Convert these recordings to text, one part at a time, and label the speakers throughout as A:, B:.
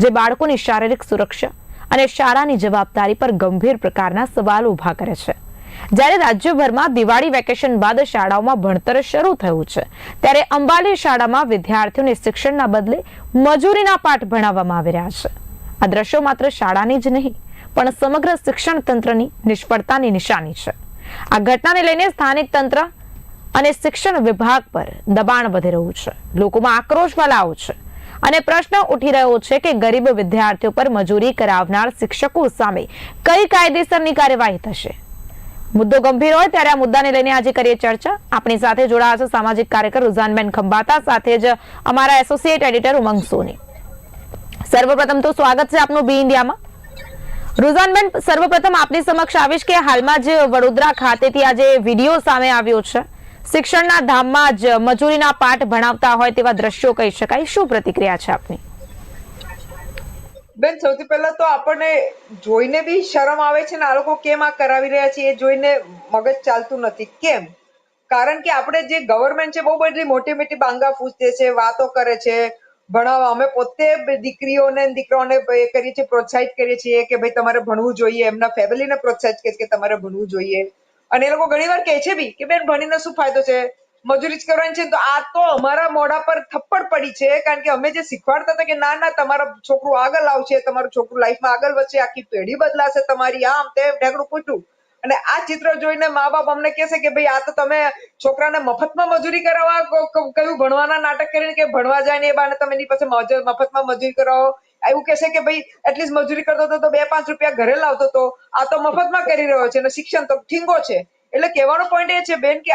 A: જે બાળકોની શારીરિક સુરક્ષા અને શાળાની જવાબદારી પર ગંભીર પ્રકારના સવાલ ઊભા કરે છે. જ્યારે રાજ્યભરમાં દિવાળી વેકેશન બાદ શાળાઓમાં ભણતર શરૂ થયું છે, ત્યારે અંબાલી શાળામાં વિદ્યાર્થીઓને શિક્ષણના બદલે મજૂરીના પાઠ ભણાવવામાં આવી રહ્યા છે. આ દ્રશ્યો માત્ર શાળાની જ નહીં, પણ સમગ્ર શિક્ષણ તંત્રની નિષ્ફળતાની નિશાની છે. આ ઘટનાને લઈને સ્થાનિક તંત્ર અને શિક્ષણ વિભાગ પર દબાણ વધી રહ્યું છે. લોકોમાં આક્રોશ ફેલાવો છે. અને પ્રશ્ન ઉઠી રહ્યો છે કે ગરીબ વિદ્યાર્થીઓ પર મજૂરી કરાવનાર શિક્ષકો સામે કઈ કાયદેસરની કાર્યવાહી થશે? મુદ્દો ગંભીર હોય ત્યારે આ મુદ્દાને લઈને આજે કરીએ ચર્ચા. આપણી સાથે જોડાયા છે સામાજિક કાર્યકર રુઝાનબેન ખંભાતા, સાથે જ અમારા એસોસિએટ એડિટર ઉમંગ સોની. સર્વપ્રથમ તો સ્વાગત છે આપનું બી ઇન્ડિયામાં. રુઝાનબેન, સર્વપ્રથમ આપની સમક્ષ આવીશ કે હાલમાં જ વડોદરા ખાતેથી આજે વીડિયો સામે આવ્યો છે. શિક્ષણના ધામમાં જ મજૂરીના પાઠ ભણાવતા હોય તેવા દ્રશ્યો કહી શકાય. શું પ્રતિક્રિયા છે આપની?
B: બેન, સૌથી પહેલા તો આપણને જોઈને બી શરમ આવે છે ને આ લોકો કેમ આ કરાવી રહ્યા છે એ જોઈને મગજ ચાલતું નથી. કેમ? કારણ કે આપણે જે ગવર્મેન્ટ છે બહુ બધી મોટી મોટી બાંગા ફૂસતે છે, વાતો કરે છે, ભણાવવા. અમે પોતે દીકરીઓને દીકરાઓને એ કરીએ છીએ, પ્રોત્સાહિત કરીએ છીએ કે ભાઈ તમારે ભણવું જોઈએ, એમના ફેમિલીને પ્રોત્સાહિત કરીએ કે તમારે ભણવું જોઈએ. અને એ લોકો ઘણીવાર કહે છે બી કે, બેન, ભણીને શું ફાયદો છે? મજૂરી જ કરવાની છે. તો આ તો અમારા મોઢા પર થપ્પડ પડી છે, કારણ કે અમે જે શીખવાડતા હતા કે, ના ના, તમારા છોકરું આગળ આવશે તમારું છોકરું લાઈફમાં આગળ વધશે, આખી પેઢી બદલાશે તમારી, આમ તેમ, ઢેકડું પૂછ્યું અને આ ચિત્ર જોઈને મા બાપ અમને કહેશે કે, ભાઈ, આ તો તમે છોકરાને મફતમાં મજૂરી કરાવવા કયું ભણવાના નાટક કરીને કે, ભણવા જાય ને એ બાને તમે એની પાસે મફતમાં મજૂરી કરાવો. એવું કહેશે કે ભાઈ એટલીસ્ટ મજૂરી કરતો હતો તો બે પાંચ રૂપિયા ઘરે લાવતો હતો આ તો મફતમાં કરી રહ્યો છે અને શિક્ષણ તો ઠીંગો છે. એટલે કહેવાનો પોઈન્ટ એ છે, બેન, કે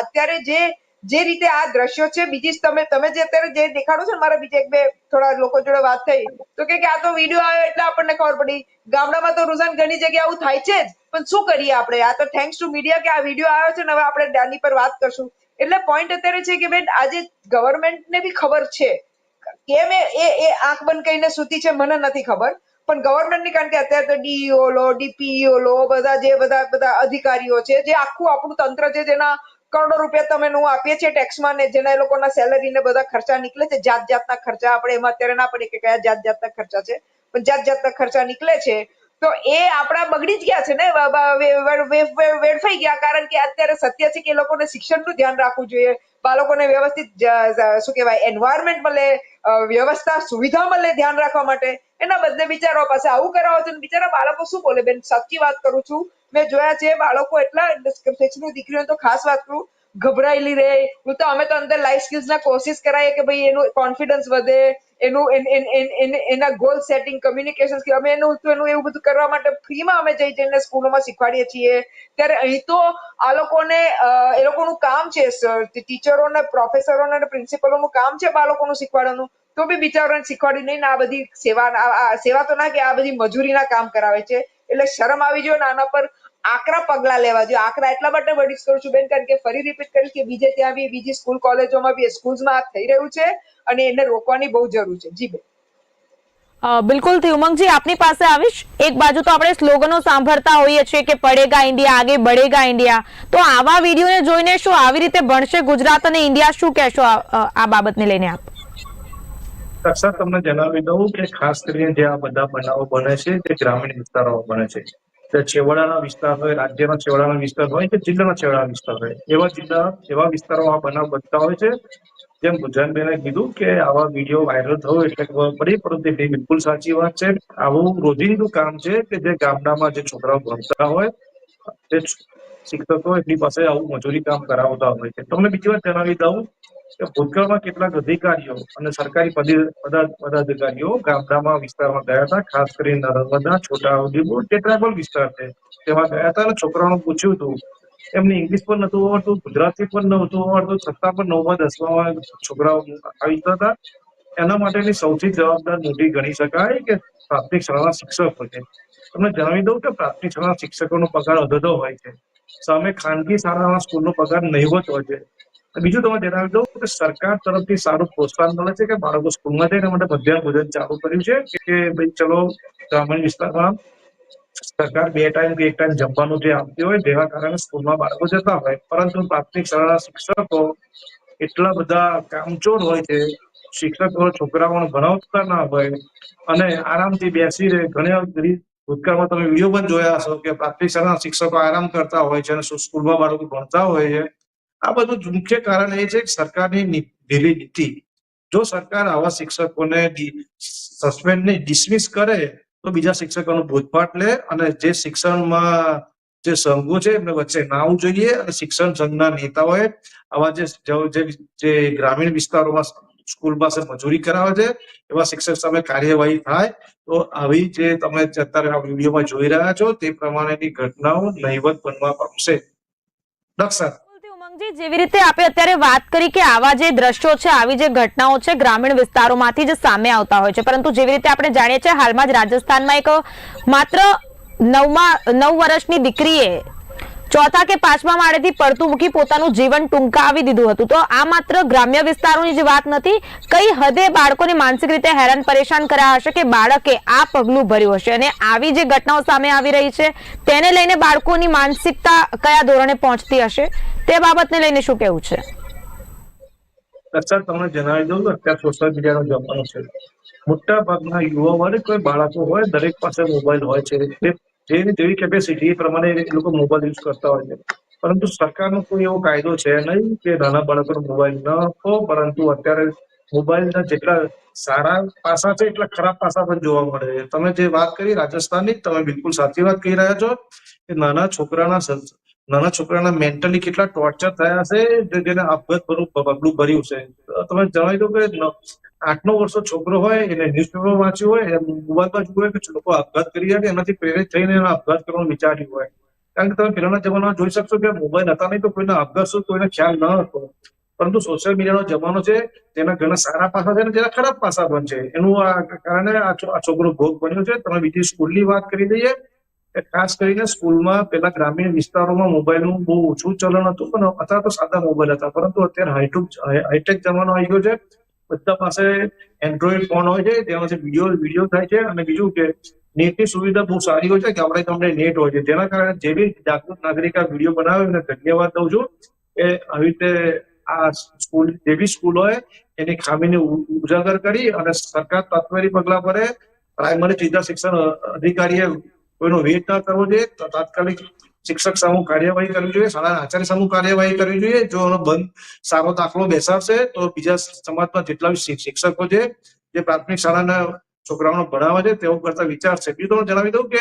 B: અત્યારે જે જે રીતે આ દ્રશ્યો છે, બીજી તમે તમે જે અત્યારે જે દેખાડો છો મારા બીજા એક બે થોડા લોકો જોડે વાત થઈ, તો કે કે આ તો વીડિયો આવ્યો એટલે આપણને ખબર પડી. ગામડામાં તો રૂઝાન ઘણી જગ્યાએ આવું થાય છે જ, પણ શું કરીએ આપણે? આ તો થેન્ક્સ ટુ મીડિયા કે આ વીડિયો આવ્યો છે ને, હવે આપણે આની પર વાત કરશું. એટલે પોઈન્ટ અત્યારે છે કે બેન, આજે ગવર્મેન્ટને બી ખબર છે કેમ એ એ આંખ બંધ કરીને સૂતી છે મને નથી ખબર. પણ ગવર્મેન્ટની કારણ કે અત્યારે તો ડીઈઓ લો ડીપીઈઓ લો, બધા જે બધા બધા અધિકારીઓ છે, જે આખું આપણું તંત્ર છે, જેના કરોડો રૂપિયા તમે નું આપીએ છીએ ટેક્સમાં ને, જેના એ લોકોના સેલરી ને બધા ખર્ચા નીકળે છે જાત જાતના ખર્ચા, આપણે એમાં અત્યારે ના પડે કે કયા જાત જાતના ખર્ચા છે, પણ જાત જાતના ખર્ચા નીકળે છે, તો એ આપણા બગડી જ ગયા છે ને વેડફાઈ ગયા, કારણ કે અત્યારે સત્ય છે કે એ લોકોને શિક્ષણનું ધ્યાન રાખવું જોઈએ, બાળકોને વ્યવસ્થિત શું કહેવાય એન્વાયરમેન્ટ મળે વ્યવસ્થા સુવિધા મળે ધ્યાન રાખવા માટે. એના બદલે બિચારો પાસે આવું કરાવો તો બિચારા બાળકો શું બોલે? બેન, સાચી વાત કરું છું. મેં જોયા છે, બાળકો એટલા સ્પેશિયલી દીકરીઓ તો ખાસ વાત કરું. ગભરાયેલી રહે. હું તો, અમે તો અંદર લાઈફ સ્કિલ્સ ના કોશિશ કરાય કે ભાઈ એનું કોન્ફિડન્સ વધે. એનું, એન- ગોલ સેટિંગ કમ્યુનિકેશન સ્કિલ અમે એનું, તો એનું એવું બધું કરવા માટે ફ્રીમાં અમે જઈ જઈને સ્કૂલોમાં શીખવાડીએ છીએ. ત્યારે અહીં તો આ લોકોને એ લોકોનું કામ છે ટીચરોને પ્રોફેસરોને અને પ્રિન્સિપલોનું કામ છે બાળકોનું શીખવાડવાનું. તો બી બિચારાને શીખવાડી નહીં આ બધી સેવા સેવા તો ના કે આ બધી મજૂરીના કામ કરાવે છે. એટલે શરમ આવી જોઈએ ને આના પર. આકરા પગલા લેવા જોઈએ. આકરા એટલા માટે વર્ડિસ કરું છું બેન કારણ કે ફરી રિપીટ કરીશ કે બીજે ત્યાં બી બીજી સ્કૂલ કોલેજોમાં બી સ્કૂલ્સમાં આ થઈ રહ્યું છે અને એને રોકવાની બહુ જરૂર છે. જી બેન.
A: બિલકુલથી ઉમંગજી આપની પાસે આવીશ? એક બાજુ તો આપણે સ્લોગનો સાંભળતા હોઈએ છીએ કે પડેગા ઇન્ડિયા આગે બળેગા ઇન્ડિયા. તો આવા વિડીયોને જોઈને શું આવી રીતે ભણશે ગુજરાત અને ઇન્ડિયા? શું કહેશો આ બાબતને લઈને આપ?
C: તમને જણાવી દઉં કે ખાસ કરીને જે આ બધા બનાવો બને છે તે ગ્રામીણ વિસ્તારોમાં બને છે. છેવાડાના વિસ્તાર હોય, રાજ્યના છેવાડાના વિસ્તાર હોય કે જિલ્લાના છેવાડાના વિસ્તાર હોય? એવા જિલ્લા, એવા વિસ્તારો આ બનાવ બનતા હોય છે. જેમ ગુજરાતબેને કીધું કે આવા વીડિયો વાયરલ થયો એટલે ખબર પડી, પરંતુ એ બિલકુલ સાચી વાત છે. આવું રોજિંદુ કામ છે કે જે ગામડામાં જે છોકરાઓ ભણતા હોય, તે શિક્ષકો એમની પાસે આવું મજૂરી કામ કરાવતા હોય છે. તમને બીજી વાત જણાવી દઉં કે ભૂતકાળમાં કેટલાક અધિકારીઓ અને સરકારી પદી- પદા- પદાધિકારીઓ ગામડામાં વિસ્તારમાં ગયા હતા. ખાસ કરીને નર્મદા છોટાઉદેપુર જે ટ્રાઇબલ વિસ્તાર છે. તેમાં ગયા હતા અને છોકરાઓને પૂછ્યું હતું. એમને ઇંગ્લિશ પણ નતું આવડતું, ગુજરાતી પણ નહોતું આવડતું, છતાં પણ નવમાં, દસમામાં છોકરાઓ આવી હતા. એના માટેની સૌથી જવાબદાર મોટી ગણી શકાય કે પ્રાથમિક શાળાના શિક્ષકો છે. તમને જણાવી દઉં કે પ્રાથમિક શાળાના શિક્ષકોનો પગાર અધધો હોય છે. સામે ખાનગી શાળાના સ્કૂલનો પગાર નહીવત હોય છે. બીજું તમે જણાવી દઉં કે સરકાર તરફથી સારું પ્રોત્સાહન મળે છે કે બાળકો સ્કૂલમાં જઈને માટે મધ્યાહન ભોજન ચાલુ કર્યું છે? કે ભાઈ ચલો ગ્રામીણ વિસ્તારમાં સરકાર બે ટાઈમ કે એક ટાઈમ જમવાનું જે આપતી હોય જેના કારણે સ્કૂલમાં બાળકો જતા હોય. પરંતુ પ્રાથમિક શાળાના શિક્ષકો એટલા બધા કામચોર હોય છે, શિક્ષકો છોકરાઓને ભણાવતા ના હોય અને આરામથી બેસી રહે ઘણી ભૂતકાળમાં તમે વીડિયો પણ જોયા હશો કે પ્રાથમિક શાળાના શિક્ષકો આરામ કરતા હોય છે અને સ્કૂલમાં બાળકો ભણતા હોય છે. આ બધું મુખ્ય કારણ એ છે કે સરકારની ઢીલી નીતિ. જો સરકાર આવા શિક્ષકોને સસ્પેન્ડ નહીં ડિસમિસ કરે, તો બીજા શિક્ષકોનો બોધપાઠ લે અને જે શિક્ષણમાં જે સંઘો છે, એમને વચ્ચે ના આવવું જોઈએ અને શિક્ષણ સંઘના નેતાઓએ આવા જે જે જે ગ્રામીણ વિસ્તારોમાં સ્કૂલ પાસે મજૂરી કરાવે છે, એવા શિક્ષક સામે કાર્યવાહી થાય, તો આવી જે તમે અત્યારે આ વિડીયોમાં જોઈ રહ્યા છો, તે પ્રમાણેની ઘટનાઓ નહીવત બનવા પામશે.
A: ડોક્ટર જેવી રીતે આપણે અત્યારે વાત કરી કે આવા જે દ્રશ્યો છે, આવી જે ઘટનાઓ છે, ગ્રામીણ વિસ્તારોમાંથી જ સામે આવતા હોય છે, પરંતુ જેવી રીતે આપણે જાણીએ છીએ, હાલમાં જ રાજસ્થાનમાં એક માત્ર નવમા, નવ વર્ષની દીકરીએ ચોથા કે પાંચમા માળેથી પડતું મૂકી પોતાનું જીવન ટૂંકાવી દીધું હતું. તો આ માત્ર ગ્રામ્ય વિસ્તારોની જ વાત નથી, કઈ હદે બાળકોને માનસિક રીતે હેરાન પરેશાન કર્યા હશે કે બાળકે આ પગલું ભર્યું હશે? અને આવી જે ઘટનાઓ સામે આવી રહી છે, તેને લઈને બાળકોની માનસિકતા કયા ધોરણે પહોંચતી હશે? તે બાબતને લઈને શું કહેવું છે?
C: સર તમને જણાવી દઉં અત્યારે સોશિયલ મીડિયાનો જમાનો છે. મોટા ભાગના યુવા વર્ગ કોઈ બાળકો હોય, દરેક પાસે મોબાઈલ હોય છે. તે જેની જેવી કેપેસિટી એ પ્રમાણે એ લોકો મોબાઈલ યુઝ કરતા હોય છે. પરંતુ સરકારનો કોઈ એવો કાયદો છે નહીં કે નાના બાળકોનો મોબાઈલ ન હો પરંતુ અત્યારે મોબાઈલના જેટલા સારા પાસા છે, એટલા ખરાબ પાસા પણ જોવા મળે છે. તમે જે વાત કરી, રાજસ્થાનની, તમે બિલકુલ સાચી વાત કહી રહ્યા છો કે નાના છોકરાના નાના છોકરાના મેન્ટલી કેટલા ટોર્ચર થયા છે જેને આપઘાત ભરું પગલું ભર્યું છે. તમે જણાવી દો કે આઠ નવ વર્ષનો છોકરો હોય, એને ન્યૂઝપેપર વાંચ્યું હોય મોબાઈલ મોબાઈલમાં જોયું હોય કે લોકો આપઘાત કરી રહ્યા એનાથી પ્રેરિત થઈને એને આપઘાત કરવાનું વિચાર્યું હોય. કારણ કે તમે પહેલાના જમાનામાં જોઈ શકશો કે મોબાઈલ હતા નહીં તો કોઈને આપઘાત શું કોઈને ખ્યાલ ન હતો. પરંતુ સોશિયલ મીડિયાનો જમાનો છે, તેના ઘણા સારા પાસા છે અને તેના ખરાબ પાસા પણ છે. એનું આ કારણે આ છોકરો ભોગ બન્યો છે. તમે બીજી સ્કૂલની વાત કરી દઈએ ખાસ કરીને સ્કૂલમાં પેલા ગ્રામીણ વિસ્તારોમાં મોબાઈલનું બહુ ઓછું ચલણ હતું, પણ અથવા તો સાદા મોબાઈલ હતા, પરંતુ અત્યારે હાઈટેક હાઈટેક જમાનો આવી ગયો છે. બધા પાસે એન્ડ્રોઈડ ફોન હોય છે, તેમાંથી વીડિયો વીડિયો થાય છે, અને બીજું કે નેટની સુવિધા બહુ સારી હોય છે કે આપણે તમને નેટ હોય છે. જેના કારણે જે બી જાગૃત નાગરિક આ વીડિયો બનાવે એને ધન્યવાદ દઉં છું કે આવી રીતે આ સ્કૂલ, જે બી સ્કૂલ હોય, એની ખામીને ઉજાગર કરી અને સરકાર તત્વરી પગલા ભરે. પ્રાઇમરી જિલ્લા શિક્ષણ અધિકારીએ કોઈનો વેટ ના કરવો જોઈએ, તો તાત્કાલિક શિક્ષક સામુ કાર્યવાહી કરવી જોઈએ, શાળાના આચાર્ય સામુ કાર્યવાહી કરવી જોઈએ. જો એનો બંધ સારો દાખલો બેસાડશે, તો બીજા સમાજમાં જેટલા બી શિક- શિક્ષકો છે, જે પ્રાથમિક શાળાના છોકરાઓને ભણાવે છે, તેઓ કરતા વિચારશે બીજું તમને જણાવી દઉં કે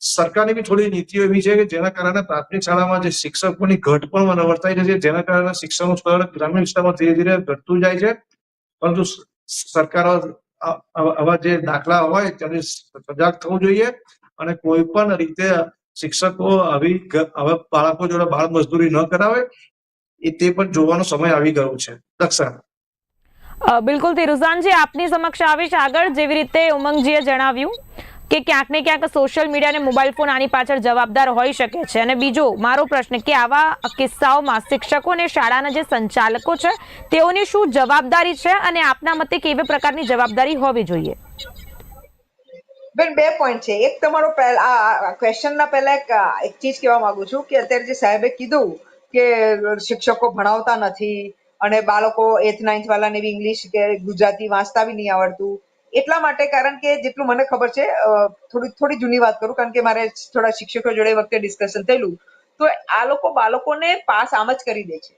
C: સરકારની બી થોડી નીતિઓ એવી છે કે જેના કારણે પ્રાથમિક શાળામાં જે શિક્ષકોની ઘટ પણ વર્તાઈ છે, જેના કારણે શિક્ષણનું સ્તર ગ્રામીણ વિસ્તારમાં ધીરે ધીરે ઘટતું જાય છે. પરંતુ સરકાર આવા જે દાખલા હોય, તેને સજાગ થવું જોઈએ. અને કોઈ પણ રીતે શિક્ષકો આવી હવે બાળકો જોડે બાળ મજદૂરી ન કરાવે, એ તે પણ જોવાનો સમય આવી ગયો છે. દક્ષા.
A: બિલકુલ તિરુઝાનજી આપની સમક્ષ આવીશ આગળ જેવી રીતે ઉમંગજીએ જણાવ્યું કે ક્યાંક ને ક્યાંક સોશિયલ મીડિયા અને મોબાઈલ ફોન આની પાછળ જવાબદાર હોઈ શકે છે. અને બીજો મારો પ્રશ્ન કે આવા કિસ્સાઓમાં શિક્ષકો અને શાળાના જે સંચાલકો છે, તેઓની શું જવાબદારી છે અને આપના મતે કેવી પ્રકારની જવાબદારી હોવી જોઈએ?
B: બેન, બે પોઈન્ટ છે. એક તમારો પહેલા ક્વેશ્ચનના પહેલા એક એક ચીજ કહેવા માંગુ છું કે અત્યારે જે સાહેબે કીધું કે શિક્ષકો ભણાવતા નથી અને બાળકો એથ નાઇન્થ વાળાને બી ઇંગ્લિશ કે ગુજરાતી વાંચતા બી નહીં આવડતું. એટલા માટે કારણ કે જેટલું મને ખબર છે થોડી થોડી જૂની વાત કરું કારણ કે મારે થોડા શિક્ષકો જોડે વખતે ડિસ્કશન થયેલું. તો આ લોકો બાળકોને પાસ આમ જ કરી દે છે.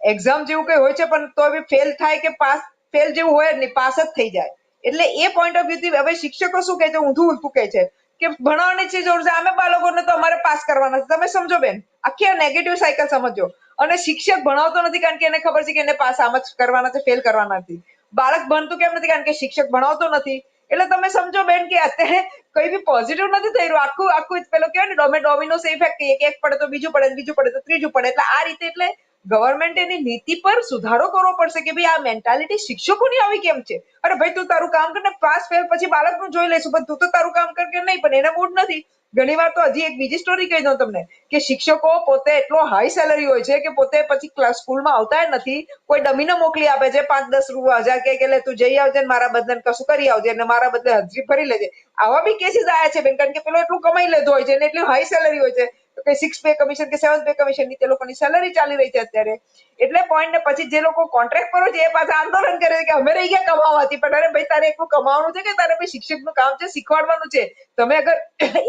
B: એક્ઝામ જેવું કઈ હોય છે પણ તો બી ફેલ થાય કે પાસ ફેલ જેવું હોય જ નહીં, પાસ જ થઈ જાય. એટલે એ પોઈન્ટ ઓફ વ્યૂથી હવે શિક્ષકો શું કહે છે? ઊંધું ઊંધું કહે છે. કે ભણવાની ચીજ જરૂર છે. અમે બાળકોને તો અમારે પાસ કરવાના છે. તમે સમજો બેન, આખી આ નેગેટિવ સાયકલ સમજો અને શિક્ષક ભણાવતો નથી કારણ કે એને ખબર છે કે એને પાસ આમ જ કરવાના છે ફેલ કરવાના નથી. બાળક ભણતું કેમ નથી કારણ કે શિક્ષક ભણાવતો નથી? એટલે તમે સમજો બેન કે અત્યારે કઈ બી પોઝિટિવ નથી થઈ રહ્યું આખું આખું પેલો કહેવાય ને, ડોમે ડોમિનોસ ઇફેક્ટ એક એક પડે તો બીજું પડે બીજું પડે તો ત્રીજું પડે. એટલે આ રીતે એટલે ગવર્મેન્ટ એની નીતિ પર સુધારો કરવો પડશે કે ભાઈ આ મેન્ટાલિટી શિક્ષકોની આવી કેમ છે? અરે ભાઈ તું તારું કામ કરને પાસ ફેલ પછી બાળકનું જોઈ લઈશું, પણ તું તો તારું કામ કર કે નહીં, પણ એના મૂડ નથી. ઘણી વાર તો હજી એક બીજી સ્ટોરી કહી દઉં તમને કે શિક્ષકો પોતે એટલો હાઈ સેલરી હોય છે કે પોતે પછી ક્લાસ સ્કૂલમાં આવતા નથી. કોઈ ડમીને મોકલી આપે છે, પાંચ દસ હજાર કે લે, તું જઈ આવજે ને મારા બદલે કશું કરી આવજે અને મારા બદલે હાજરી ભરી લેજે. આવા બી કેસીસ આયા છે બેન, કારણ કે પેલો એટલું કમાઈ લેતો હોય છે અને એટલી હાઈ સેલરી હોય છે. કે સિક્સ પે કમિશન કે સેવન પે કમિશનની તે લોકોની સેલરી ચાલી રહી છે અત્યારે. એટલે પોઈન્ટ ને પછી જે લોકો કોન્ટ્રાક્ટ પર છે, એ પાછા આંદોલન કરે કે અમે રહી ગયા કમાવાથી. પણ અરે ભાઈ, તારે એટલું કમાવાનું છે કે તારે ભાઈ શિક્ષકનું કામ છે, શીખવાડવાનું છે. તમે અગર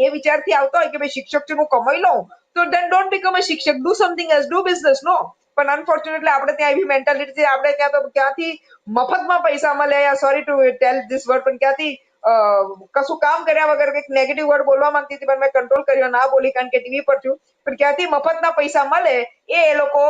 B: એ વિચારથી આવતા હોય કે ભાઈ શિક્ષક છે, હું કમાઈ લઉં, તો ધેન ડોન્ટ બીકમ અ શિક્ષક. Do something else do business નો પણ અનફોર્ચ્યુનેટલી આપણે ત્યાં એવી મેન્ટાલિટી છે, આપણે ત્યાં તો ક્યાંથી મફતમાં પૈસા મળે. Sorry to tell this word પણ ક્યાંથી કશું કામ કર્યા વગર કંઈક નેગેટિવ વર્ડ બોલવા માંગતી હતી, પણ મેં કંટ્રોલ કર્યો, ના બોલી કારણ કે ટીવી પર છું પણ ક્યાંથી મફતના પૈસા મળે એ એ લોકો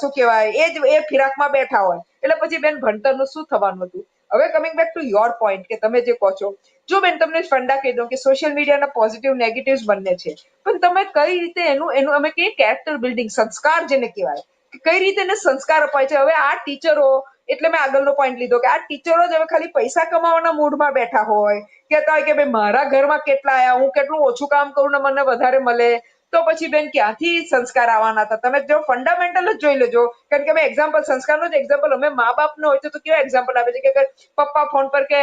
B: શું કહેવાય, એ જ, એ ફિરાકમાં બેઠા હોય. એટલે પછી બેન ભણતરનું શું થવાનું હતું? હવે coming back to your point કે તમે જે કહો છો. જો બેન તમને ફંડા કહી દઉં કે સોશિયલ મીડિયાના પોઝિટિવ નેગેટિવ્સ બંને છે. પણ તમે કઈ રીતે એનું એનું અમે કહીએ કેરેક્ટર બિલ્ડિંગ સંસ્કાર જેને કહેવાય. કઈ રીતે એને સંસ્કાર અપાય છે? હવે આ ટીચરો એટલે મેં આગળનો પોઈન્ટ લીધો કે આ ટીચરો જ હવે ખાલી પૈસા કમાવાના મૂડમાં બેઠા હોય. કહેતા હોય કે ભાઈ, મારા ઘરમાં કેટલા આયા? હું કેટલું ઓછું કામ કરું ને મને વધારે મળે? તો પછી બેન, ક્યાંથી સંસ્કાર આવવાના હતા? તમે જો ફંડામેન્ટલ જ જોઈ લેજો. કારણ કે અમે એક્ઝામ્પલ સંસ્કારનો જ એક્ઝામ્પલ અમે મા બાપનો હોય તો કેવા એક્ઝામ્પલ આપે છે? કે પપ્પા ફોન પર કે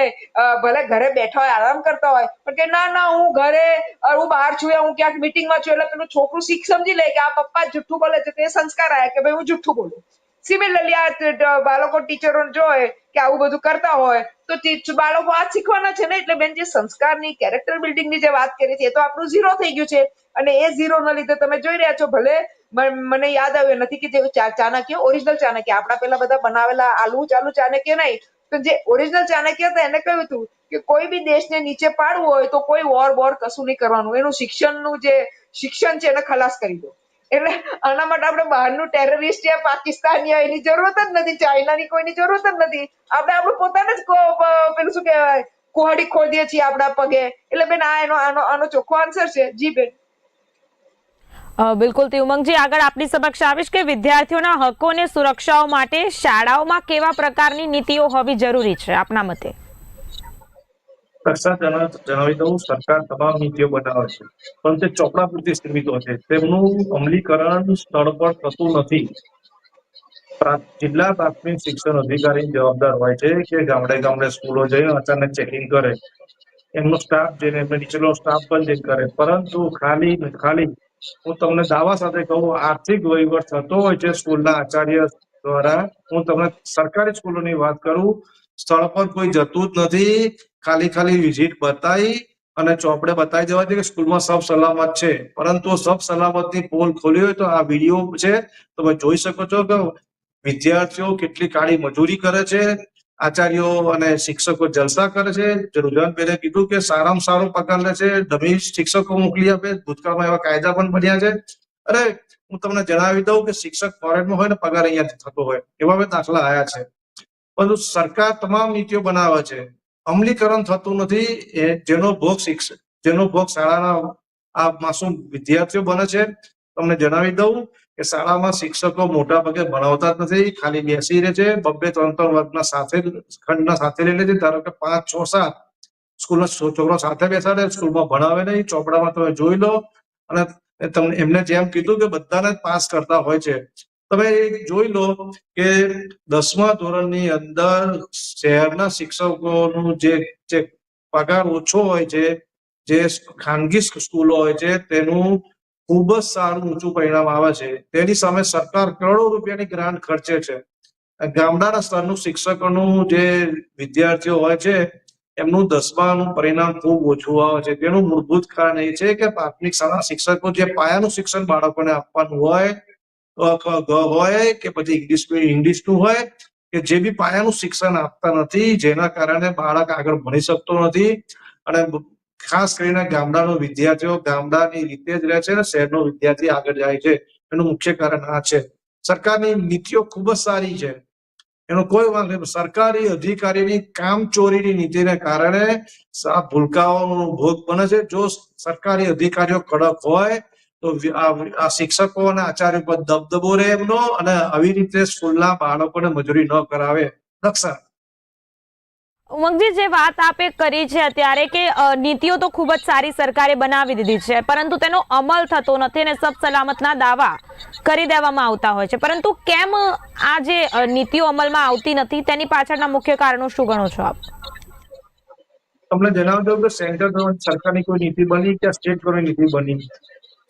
B: ભલે ઘરે બેઠા હોય, આરામ કરતા હોય, પણ કે ના ના, હું ઘરે હું બહાર છું હું ક્યાંક મિટિંગમાં છું, એટલે પેલું છોકરું શીખ સમજી લે કે આ પપ્પા જુઠ્ઠું બોલે છે, તે સંસ્કાર આવ્યા કે, ભાઈ, હું જુઠ્ઠું બોલું? સિમિલરલી આ બાળકો, ટીચરો જોય કે આવું બધું કરતા હોય, તો બાળકો આ શીખવાના છે ને? એટલે બેન, જે સંસ્કારની કેરેક્ટર બિલ્ડિંગની જે વાત કરી છે, એ તો આપણું ઝીરો થઈ ગયું છે. અને એ ઝીરો ના લીધે તમે જોઈ રહ્યા છો, ભલે મને યાદ આવ્યું નથી કે જે ચાણક્ય ઓરિજિનલ ચાણક્ય, આપણા પેલા બધા બનાવેલા આલુ, ચાલુ ચાણક્ય નહીં તો જે ઓરિજિનલ ચાણક્ય હતા, એને કહ્યું હતું કે કોઈ બી દેશને નીચે પાડવું હોય તો કોઈ વોર બોર કશું નહીં કરવાનું. એનું શિક્ષણનું જે શિક્ષણ છે, એને ખલાસ કરી દો. એટલે આના માટે આપણે બહારનું ટેરરિસ્ટ યા પાકિસ્તાની એની જરૂરત જ નથી, ચાઇનાની કોઈની જરૂરત જ નથી. આપણે આપણું પોતાને જ પેલું શું કહેવાય, કુહાડી ખોદીએ છીએ આપણા પગે. એટલે બેન, આ એનો આનો આનો ચોખ્ખો આન્સર છે. જી બેન.
A: બિલકુલ તે ઉમંગજી, આગળ આપની સમક્ષ આવીશ કે વિદ્યાર્થીઓના હકો અને સુરક્ષાઓ માટે શાળાઓમાં કેવા પ્રકારની નીતિઓ હોવી જરૂરી છે આપના મતે?
C: રક્ષા જણાવી દઉં, સરકાર તમામ નીતિઓ બનાવે છે. પણ તે ચોપડા પૂરતી સીમિત છે. તેમનું અમલીકરણ સ્થળ પર થતું નથી. જિલ્લા પ્રાથમિક શિક્ષણ અધિકારી જવાબદાર હોય છે કે ગામડે ગામડે સ્કૂલો જઈને અચાનક ચેકિંગ કરે. એમનો સ્ટાફ જઈને એમને નીચેનો સ્ટાફ પણ ચેક કરે. પરંતુ ખાલી ખાલી હું તમને દાવા સાથે કહું, આર્થિક વહીવટ થતો હોય છે સ્કૂલના આચાર્ય દ્વારા. હું તમને સરકારી સ્કૂલોની વાત કરું સ્થળ પર કોઈ જતું જ નથી. ખાલી ખાલી વિઝિટ બતાવી અને ચોપડે બતાવી દેવા છે કે સ્કૂલમાં સબ સલામત છે. પરંતુ સબ સલામતની પોલ ખોલી હોય તો આ વીડિયો છે. તમે જોઈ શકો છો કે વિદ્યાર્થીઓ કેટલી કાળી મજૂરી કરે છે. આચાર્યો અને શિક્ષકો જલસા કરે છે. જે પહેલે કીધું કે સારામાં સારો પગાર લે છે. ડમી શિક્ષકો મોકલી આપે. ભૂતકાળમાં એવા કાયદા પણ બન્યા છે. અરે, હું તમને જણાવી દઉં કે શિક્ષક ફોરેનમાં હોય ને પગાર અહીંયાથી થતો હોય. એવા બે દાખલા આયા છે. પરંતુ સરકાર તમામ નીતિઓ બનાવે છે. અમલીકરણ થતું નથી જેનો ભોગ શિક્ષક જેનો ભોગ શાળાના આ માસૂમ વિદ્યાર્થીઓ બને છે. તમને જણાવી દઉં કે શાળામાં શિક્ષકો મોટા ભાગે ભણાવતા જ નથી, ખાલી બેસી રહે છે. બબ્બે ત્રણ ત્રણ વર્ગના સાથે ખંડના સાથે લઈ લે છે. ધારો કે પાંચ છ સાત સ્કૂલના છોકરો સાથે બેસાડે સ્કૂલમાં ભણાવે નહીં, ચોપડામાં તમે જોઈ લો. અને તમને એમને જેમ કીધું કે બધાને પાસ કરતા હોય છે. તમે જોઈ લો કે દસમા ધોરણની અંદર શહેરના શિક્ષકોનું જે જે પગાર ઓછો હોય છે, જે ખાનગી સ્કૂલો હોય છે, તેનું ખૂબ જ સારું ઊંચું પરિણામ આવે છે. તેની સામે સરકાર કરોડો રૂપિયાની ગ્રાન્ટ ખર્ચે છે. ગામડાના સ્તરનું શિક્ષકોનું જે વિદ્યાર્થીઓ હોય છે, એમનું દસમાનું પરિણામ ખૂબ ઓછું આવે છે. તેનું મૂળભૂત કારણ એ છે કે પ્રાથમિક શાળા શિક્ષકો જે પાયાનું શિક્ષણ બાળકોને આપવાનું હોય હોય કે પછી ઇંગ્લિશ ઇંગ્લિશનું હોય, કે જે બી પાયાનું શિક્ષણ આપતા નથી, જેના કારણે બાળક આગળ ભણી શકતો નથી. અને ખાસ કરીને ગામડાનો વિદ્યાર્થીઓ ગામડાની રીતે જ રહે છે અને શહેરનો વિદ્યાર્થી આગળ જાય છે. એનું મુખ્ય કારણ આ છે. સરકારની નીતિઓ ખૂબ જ સારી છે. એનો કોઈ વાંધો નહીં. સરકારી અધિકારીની કામચોરીની નીતિને કારણે આ ભૂલકાઓનો ભોગ બને છે. જો સરકારી અધિકારીઓ કડક હોય તો આ આ શિક્ષકો અને આચાર્ય પર દબદબો રહે એમનો અને આવી રીતે સ્કૂલના બાળકોને મજૂરી ન કરાવે. રક્ષા
A: ઉમંગજી જે વાત આપે કરી છે અત્યારે કે નીતિઓ તો ખૂબ જ સારી સરકારે બનાવી દીધી છે પરંતુ તેનો અમલ થતો નથી અને સબ સલામતના દાવા કરી દેવામાં આવતા હોય છે. પરંતુ કેમ આ જે નીતિઓ અમલમાં આવતી નથી તેની પાછળના મુખ્ય કારણો શું ગણો છો આપ?
C: તમને જણાવી દઉં કે ગવર્મેન્ટ સરકારની કોઈ નીતિ બની કે સ્ટેટ ગવર્મેન્ટ નીતિ બની?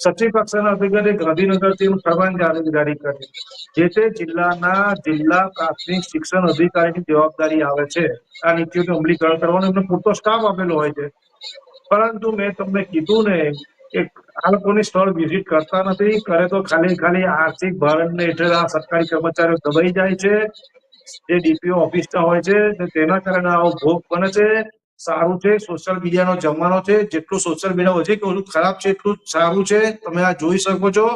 C: સચિવ કક્ષાના અધિકારી ગાંધીનગરથી ફરમાન જારી જારી કરી. જે તે જિલ્લાના જિલ્લા પ્રાથમિક શિક્ષણ અધિકારીની જવાબદારી આવે છે. આ નીતિઓનું અમલીકરણ કરવાનો એમને પૂરતો સ્ટાફ આપેલો હોય છે. પરંતુ મેં તમને કીધું ને કે આ લોકોની સ્થળ વિઝિટ કરતા નથી. કરે તો ખાલી ખાલી આર્થિક ભારણને હેઠળ આ સરકારી કર્મચારીઓ દબાઈ જાય છે. જે ડીપીઓ ઓફિસના હોય છે તેના કારણે આવો ભોગ બને છે. સારું છે સોશિયલ મીડિયાનો જમાનો છે, જેટલું સોશિયલ મીડિયા વધે કે ઓછું ખરાબ છે, એટલું સારું છે. તમે આ જોઈ શકો છો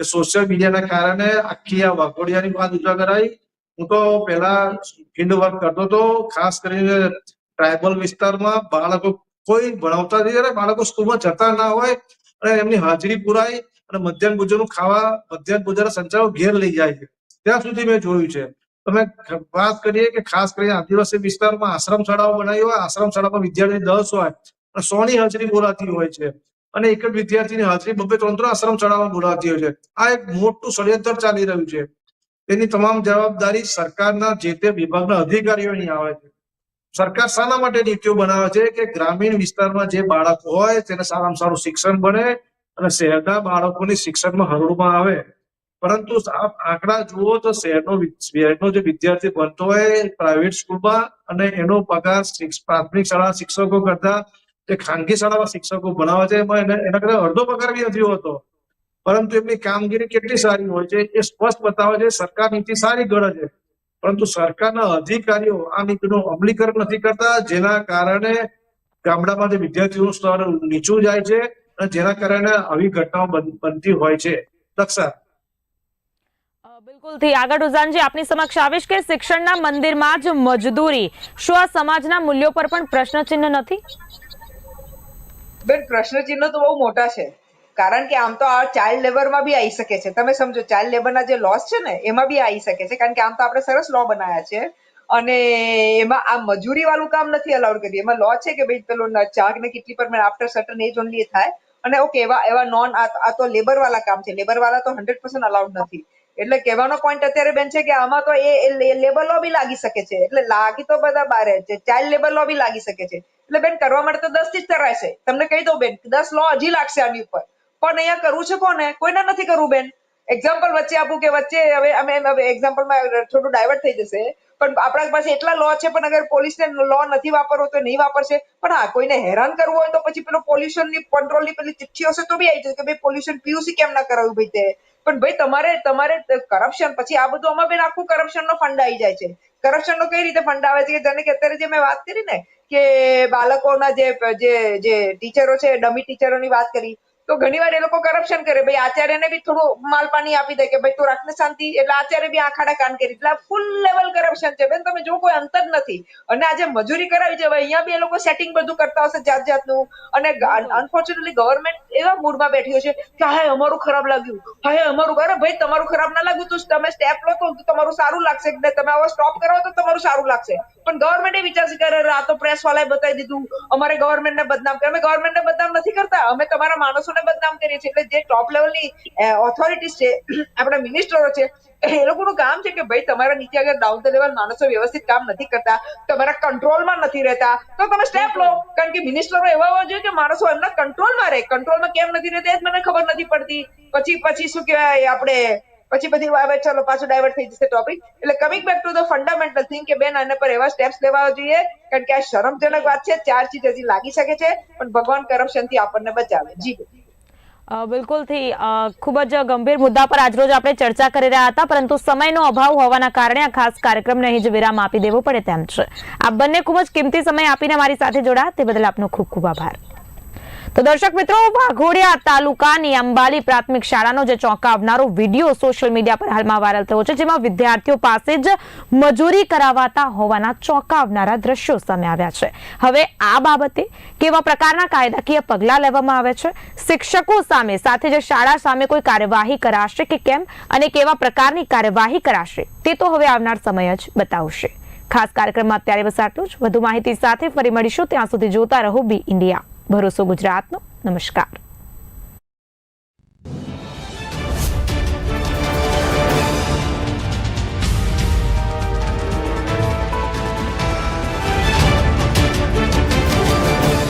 C: કે સોશિયલ મીડિયાના કારણે આખી આ વાઘોડિયાની વાત ઉજાગર આવી હું તો પહેલા ફિલ્ડ વર્ક કરતો હતો, ખાસ કરીને ટ્રાયબલ વિસ્તારમાં બાળકો કોઈ ભણાવતા નથી, અને બાળકો સ્કૂલમાં જતા ના હોય, અને એમની હાજરી પુરાય અને મધ્યાહન ભોજનનું ખાવા, મધ્યાહન ભોજન સંચાલકો ઘેર લઈ જાય છે. ત્યાં સુધી મેં જોયું છે. તમે વાત કરીએ કે ખાસ કરીને આદિવાસી વિસ્તારમાં આશ્રમ શાળાઓ બનાવી હોય, આશ્રમ શાળામાં વિદ્યાર્થી દસ હોય અને સો ની હાજરી બોલાતી હોય છે. અને એક જ વિદ્યાર્થીની હાજરી બબે ત્રણ ત્રણ આશ્રમ શાળામાં બોલાતી હોય છે. આ એક મોટું ષડયંત્ર ચાલી રહ્યું છે. તેની તમામ જવાબદારી સરકારના જે તે વિભાગના અધિકારીઓની આવે છે. સરકાર શાના માટે નીતિઓ બનાવે છે કે ગ્રામીણ વિસ્તારમાં જે બાળકો હોય, તેને સારામાં સારું શિક્ષણ બને અને શહેરના બાળકોની શિક્ષણમાં હરોળમાં આવે. પરંતુ આપ આંકડા જુઓ તો શહેરનો શહેરનો જે વિદ્યાર્થી ભણતો હોય પ્રાઇવેટ સ્કૂલમાં અને એનો પગાર પ્રાથમિક શાળા શિક્ષકો કરતા, જે ખાનગી શાળામાં શિક્ષકો ભણાવે છે, એમાં એને કરતા અડધો પગાર બી નથી હોતો. પરંતુ એમની કામગીરી કેટલી સારી હોય છે, એ સ્પષ્ટ બતાવે છે, સરકાર નીતિ સારી ગણે છે. પરંતુ સરકારના અધિકારીઓ આ નીતિનું અમલીકરણ નથી કરતા, જેના કારણે ગામડામાં જે વિદ્યાર્થીઓનું સ્તર નીચું જાય છે અને જેના કારણે આવી ઘટનાઓ બન- બનતી હોય છે. દક્ષા
A: બિલકુલથી આગળ રુઝાનજી આપની સમક્ષ આવીશ કે શિક્ષણના મંદિરમાં જ મજદૂરી. શું આ સમાજના મૂલ્યો પર પણ પ્રશ્નચિહ્ન નથી?
B: બેન, પ્રશ્નચિહ્ન તો બહુ મોટા છે. કારણ કે આમ તો આ ચાઇલ્ડ લેબરમાં બી આવી શકે છે. તમે સમજો ચાઇલ્ડ લેબરના જે લોસ છે ને, એમાં બી આવી શકે છે. કારણ કે આમ તો આપણે સરસ લો બનાવ્યા છે. અને એમાં આ મજૂરી વાળું કામ નથી અલાઉડ કર્યું એમાં લો છે કે ભાઈ પેલો ચાક ને કેટલી પર આફ્ટર સર્ટન એજ ઓનલી થાય. અને ઓકે એવા એવા નોન આ તો લેબર વાળા કામ છે. લેબર વાળા તો હંડ્રેડ પર્સન્ટ અલાઉડ નથી. એટલે કહેવાનો પોઈન્ટ અત્યારે બેન છે કે આમાં તો એ લેબર લો બી લાગી શકે છે. એટલે લાગી તો બધા બારે છે. ચાઇલ્ડ લેબર લો બી લાગી શકે છે. એટલે બેન કરવા માટે તો દસથી જ કરાશે તમને કહી દઉં બેન, દસ લો હજી લાગશે આની ઉપર. પણ અહીંયા કરવું છે કોને? કોઈને નથી કરવું બેન. એક્ઝામ્પલ વચ્ચે આપું કે વચ્ચે હવે અમે હવે એક્ઝામ્પલમાં થોડું ડાયવર્ટ થઈ જશે. પણ આપણા પાસે એટલા લો છે, પણ અગર પોલીસને લો નથી વાપરવો તો નહીં વાપરશે. પણ હા, કોઈને હેરાન કરવું હોય તો પછી પેલો પોલ્યુશનની કંટ્રોલ પેલી ચિઠ્ઠી હશે તો બી આવી જશે કે ભાઈ પોલ્યુશન પીયુસી કેમ ના કરાવ્યું ભાઈ તે? પણ ભાઈ, તમારે તમારે કરપ્શન પછી આ બધું આમાં બેન આખું કરપ્શન નો ફંડ આવી જાય છે. કરપ્શન નો કઈ રીતે ફંડ આવે છે? કે જેને કે અત્યારે જે મેં વાત કરી ને, કે બાળકોના જે જે જે ટીચરો છે ડમી ટીચરોની વાત કરી. તો ઘણી વાર એ લોકો કરપ્શન કરે. ભાઈ આચાર્યને બી થોડું માલ પાણી આપી દે કે ભાઈ તું રાખને શાંતિ. એટલે આચાર્ય બી આખાડા કાન કરી. એટલે ફૂલ લેવલ કરપ્શન છે. બેન તમે જો કોઈ અંતર નથી. અને આજે મજૂરી કરાવી છે હવે અહીંયા બી એ લોકો સેટિંગ બધું કરતા હશે જાત જાતનું અને અનફોર્ચ્યુનેટલી ગવર્મેન્ટ એવા મૂડમાં બેઠી છે કે હા અમારું ખરાબ લાગ્યું. હા અમારું અરે ભાઈ તમારું ખરાબ ના લાગ્યું તો. તમે સ્ટેપ લો તો તમારું સારું લાગશે. ને તમે આવા સ્ટોપ કરો તો તમારું સારું લાગશે. પણ ગવર્મેન્ટ એ વિચારશે કે અરે આ તો પ્રેસ વાળાએ બતાવી દીધું. અમારે ગવર્મેન્ટને બદનામ કરે અમે ગવર્મેન્ટને બદનામ નથી કરતા. અમે તમારા માણસોને બદનામ કરીએ છીએ. એટલે જે ટોપ લેવલની ઓથોરિટીઝ છે આપણા મિનિસ્ટરો છે એ લોકોનું કામ છે કે ભાઈ તમારા નીચે અગર ડાઉન ધ લેવલ માણસો વ્યવસ્થિત કામ નથી કરતા તમારા કંટ્રોલમાં નથી રહેતા તો તમે સ્ટેપ લો. કારણ કે મિનિસ્ટરો એવા હોવા જોઈએ કે માણસો એમના કંટ્રોલમાં રહે. કંટ્રોલમાં કેમ નથી રહેતા એ જ મને ખબર નથી પડતી. પછી પછી શું કહેવાય આપણે પછી બધી હવે ચાલો પાછું ડાયવર્ટ થઈ જશે ટોપિક એટલે coming back to the fundamental thing કે બેન આના પર એવા સ્ટેપ્સ લેવા જોઈએ કારણ કે આ શરમજનક વાત છે ચાર ચીજ હજી લાગી શકે છે પણ ભગવાન કરપ્શનથી આપણને બચાવે. જી
A: બિલકુલથી ખૂબ જ ગંભીર મુદ્દા પર આજરોજ આપણે ચર્ચા કરી રહ્યા હતા, પરંતુ સમયનો અભાવ હોવાના કારણે આ ખાસ કાર્યક્રમને અહીં જ વિરામ આપી દેવો પડે તેમ છે. આપ બંને ખૂબ જ કિંમતી સમય આપીને મારી સાથે જોડાયા, તે બદલ આપનો ખૂબ ખૂબ આભાર. તો દર્શક મિત્રો, વાઘોડિયા તાલુકાની અંબાલી પ્રાથમિક શાળાનો જે ચોંકાવનારો વીડિયો સોશિયલ મીડિયા પર હાલમાં વાયરલ થયો છે, જેમાં વિદ્યાર્થીઓ પાસે જ મજૂરી કરાવાતા હોવાના ચોંકાવનારા દ્રશ્યો સામે આવ્યા છે. હવે આ બાબતે કેવા પ્રકારના કાયદાકીય પગલાં લેવામાં આવે છે? શિક્ષકો સામે, સાથે જે શાળા સામે કોઈ કાર્યવાહી કરાશે કે કેમ અને કેવા પ્રકારની કાર્યવાહી કરાશે, તે તો હવે આવનાર સમય જ બતાવશે. ખાસ કાર્યક્રમમાં અત્યારે બસ આટલું જ વધુ માહિતી સાથે ફરી મળીશું. ત્યાં સુધી જોતા રહો બી ઇન્ડિયા. ભરોસો ગુજરાતનો. નમસ્કાર.